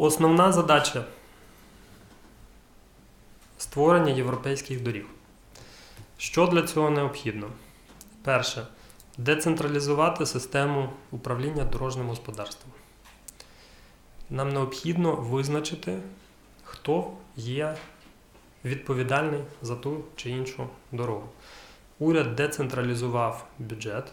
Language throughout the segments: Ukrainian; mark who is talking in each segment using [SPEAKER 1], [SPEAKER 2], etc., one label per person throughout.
[SPEAKER 1] Основна задача створення європейських доріг. Що для цього необхідно? Перше децентралізувати систему управління дорожнім господарством. Нам необхідно визначити, хто є відповідальний за ту чи іншу дорогу. Уряд децентралізував бюджет.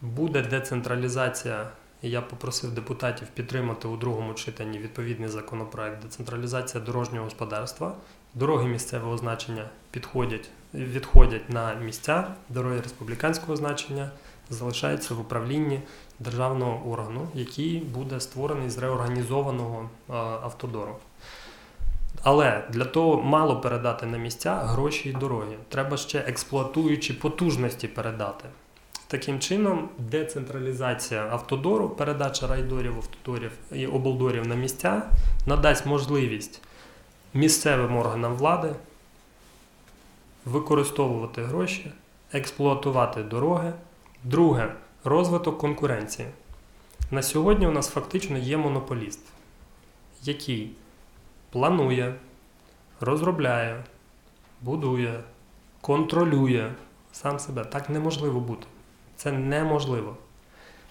[SPEAKER 1] Буде децентралізація, я попросив депутатів підтримати у другому читанні відповідний законопроект децентралізація дорожнього господарства. Дороги місцевого значення підходять, відходять на місця, дороги республіканського значення залишаються в управлінні державного органу, який буде створений з реорганізованого автодору. Але для того мало передати на місця гроші і дороги. Треба ще експлуатуючі потужності передати. Таким чином, децентралізація автодору, передача райдорів, автодорів і облдорів на місця надасть можливість місцевим органам влади використовувати гроші, експлуатувати дороги. Друге розвиток конкуренції. На сьогодні у нас фактично є монополіст, який планує, розробляє, будує, контролює сам себе. Так неможливо бути. Це неможливо.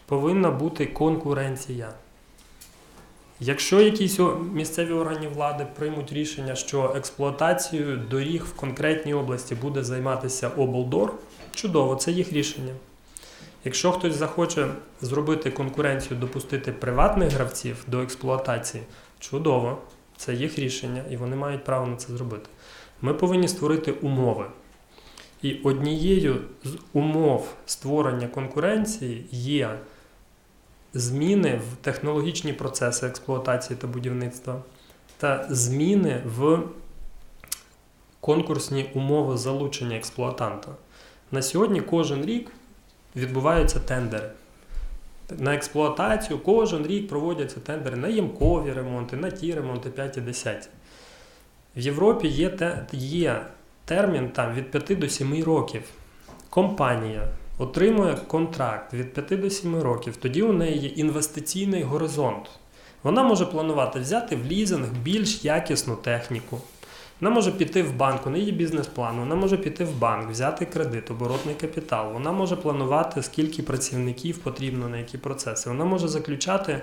[SPEAKER 1] Повинна бути конкуренція. Якщо якісь місцеві органи влади приймуть рішення, що експлуатацією доріг в конкретній області буде займатися облдор, чудово, це їх рішення. Якщо хтось захоче зробити конкуренцію, допустити приватних гравців до експлуатації, чудово, це їх рішення, і вони мають право на це зробити. Ми повинні створити умови. І однією з умов створення конкуренції є зміни в технологічні процеси експлуатації та будівництва та зміни в конкурсні умови залучення експлуатанта. На сьогодні кожен рік відбуваються тендери. На експлуатацію кожен рік проводяться тендери на ямкові ремонти, на ті ремонти 5 і 10. В Європі є, є термін там від 5 до 7 років. Компанія отримує контракт від 5 до 7 років, тоді у неї є інвестиційний горизонт. Вона може планувати взяти в лізинг більш якісну техніку. Вона може піти в банк, у неї бізнес-план, вона може піти в банк, взяти кредит, оборотний капітал. Вона може планувати, скільки працівників потрібно на які процеси. Вона може заключати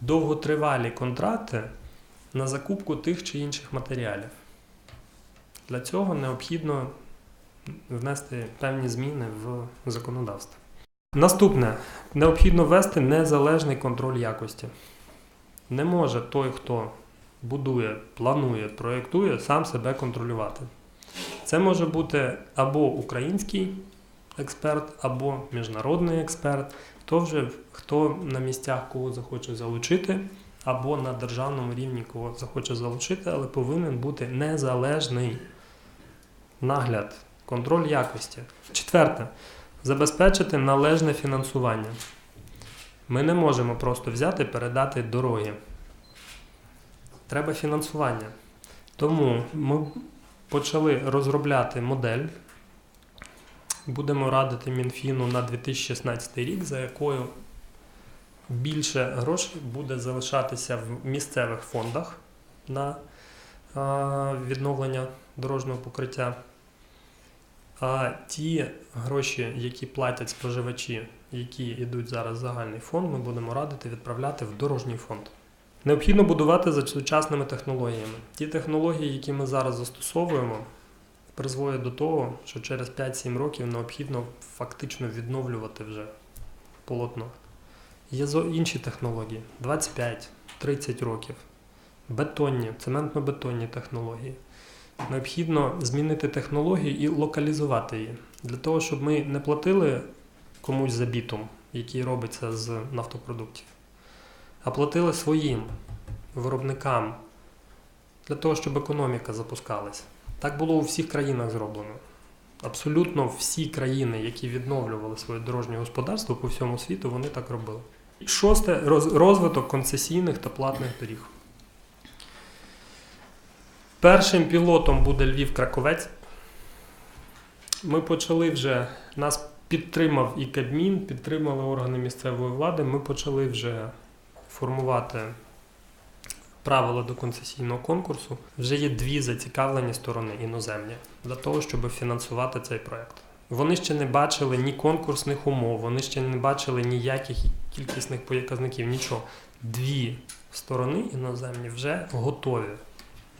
[SPEAKER 1] довготривалі контракти на закупку тих чи інших матеріалів. Для цього необхідно внести певні зміни в законодавство. Наступне необхідно ввести незалежний контроль якості. Не може той, хто будує, планує, проєктує, сам себе контролювати. Це може бути або український експерт, або міжнародний експерт, хто вже хто на місцях кого захоче залучити, або на державному рівні кого захоче залучити, але повинен бути незалежний нагляд, контроль якості. Четверте забезпечити належне фінансування. Ми не можемо просто взяти і передати дороги. Треба фінансування. Тому ми почали розробляти модель. Будемо радити Мінфіну на 2016 рік, за якою більше грошей буде залишатися в місцевих фондах на відновлення дорожнього покриття. А ті гроші, які платять споживачі, які йдуть зараз в загальний фонд, ми будемо радити відправляти в дорожній фонд. Необхідно будувати за сучасними технологіями. Ті технології, які ми зараз застосовуємо, призводять до того, що через 5-7 років необхідно фактично відновлювати вже полотно. Є інші технології 25-30 років. Бетонні, цементно-бетонні технології. Необхідно змінити технологію і локалізувати її. Для того, щоб ми не платили комусь за бітум, який робиться з нафтопродуктів, а платили своїм виробникам для того, щоб економіка запускалась. Так було у всіх країнах зроблено. Абсолютно всі країни, які відновлювали своє дорожнє господарство по всьому світу, вони так робили. Шосте розвиток концесійних та платних доріг. Першим пілотом буде Львів-Краковець. Ми почали вже, нас підтримав і Кабмін, підтримали органи місцевої влади. Ми почали вже формувати правила до концесійного конкурсу, вже є дві зацікавлені сторони іноземні для того, щоб фінансувати цей проект. Вони ще не бачили ні конкурсних умов, вони ще не бачили ніяких кількісних показників, нічого. Дві сторони іноземні вже готові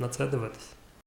[SPEAKER 1] на це дивитися.